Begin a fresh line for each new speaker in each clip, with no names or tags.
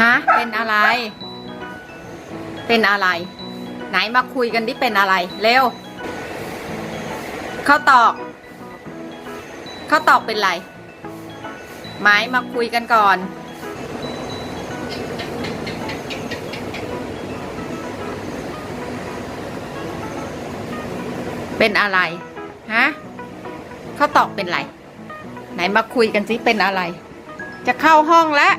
ฮะ เป็นอะไร เป็นอะไร ไหนมาคุยกันดิเป็นอะไร เร็วเข้าตอกเข้าตอกเป็นไร ไม้มาคุยกันก่อน เป็นอะไร ฮะเข้าตอกเป็นไร ไหนมาคุยกันสิเป็นอะไร จะเข้าห้องแล้ว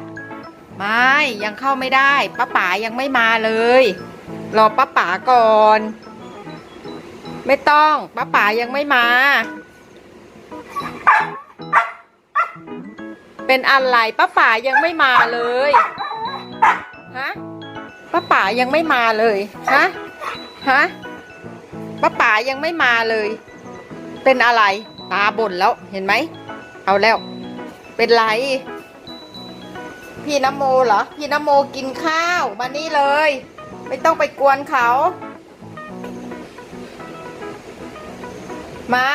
ไม่ยังเข้าไม่ได้ป้าป๋ายังไม่มาเลย รอป้าป๋าก่อน ไม่ต้องป้าป๋ายังไม่มา เป็นอะไรป้าป๋ายังไม่มาเลยฮะป้าป๋ายังไม่มาเลยฮะฮะป้าป๋ายังไม่มาเลย เป็นอะไร ตาบ่นแล้วเห็นไหมเอาแล้ว เป็นไร พี่นโมเหรอ พี่นโมกินข้าว มานี่เลย ไม่ต้องไปกวนเขา มา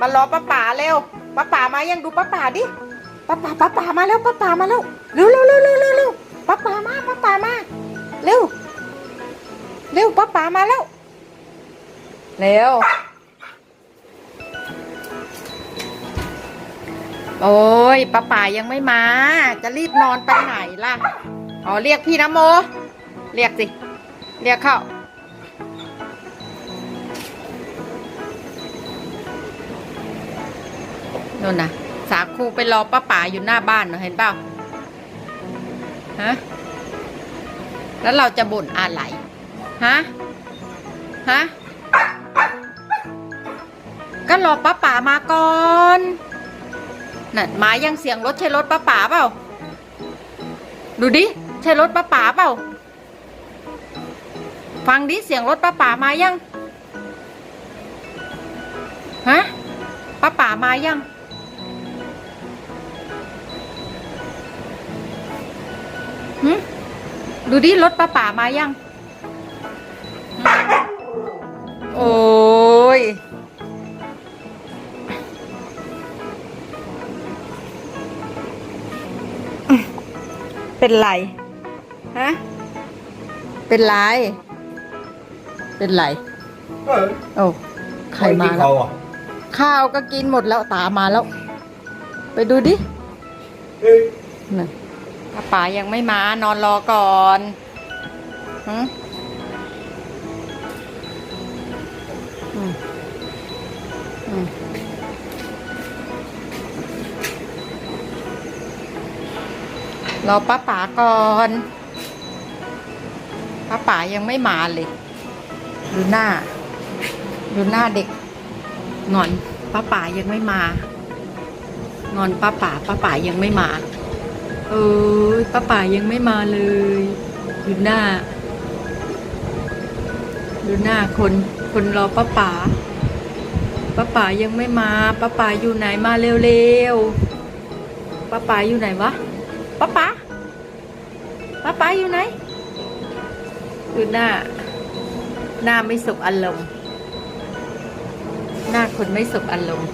มารอป้าป๋าเร็วป้าป๋ามายังดูป้าป๋าดิป้าป๋าป้าป๋ามาแล้วป้าป๋ามาแล้วเร็วเร็วเร็วเร็วเร็วเร็วป้าป๋ามาป้าป๋ามาเร็วเร็วป้าป๋ามาแล้วเร็ว โอ้ยป้าป๋ายังไม่มา จะรีบนอนไปไหนล่ะ อ๋อเรียกพี่นะโม เรียกสิ เรียกเข้านู่นนะสาคูไปรอป้าป๋าอยู่หน้าบ้านเนอะเห็นเปล่า ฮะ แล้วเราจะบ่นอะไร ฮะ ฮะ ก็รอป้าป๋ามาก่อน นั่นหมายังเสียงรถใช่รถป้าป๋าเปล่า ดูดิ ใช่รถป้าป๋าเปล่า ฟังดิเสียงรถป้าป๋ามายัง ฮะป้าป๋ามายังหึดูดิรถป้าป๋ามายัง โอ้ย เป็นไรฮะเป็นไรเป็นไร
เออ
โอ้ใครมาแล้ว
เขอะ
ข้าวก็กินหมดแล้วตามาแล้ว ไปดูดิ
เอ้ย
น่ะป้าป๋ายังไม่มานอนรอก่อนหึอืมอืม รอป้าป๋าก่อนป้าป๋ายังไม่มาเลยดูหน้าดูหน้าเด็กงอนป้าป๋ายังไม่มางอนป้าป๋าป้าป๋ายังไม่มาเออป้าป๋ายังไม่มาเลยดูหน้าดูหน้าคนคนรอป้าป๋าป้าป๋ายังไม่มาป้าป๋าอยู่ไหนมาเร็วๆป้าป๋าอยู่ไหนวะป้าป๋า ป้าป้าอยู่ไหนดูหน้า หน้าไม่สบอารมณ์ หน้าคนไม่สบอารมณ์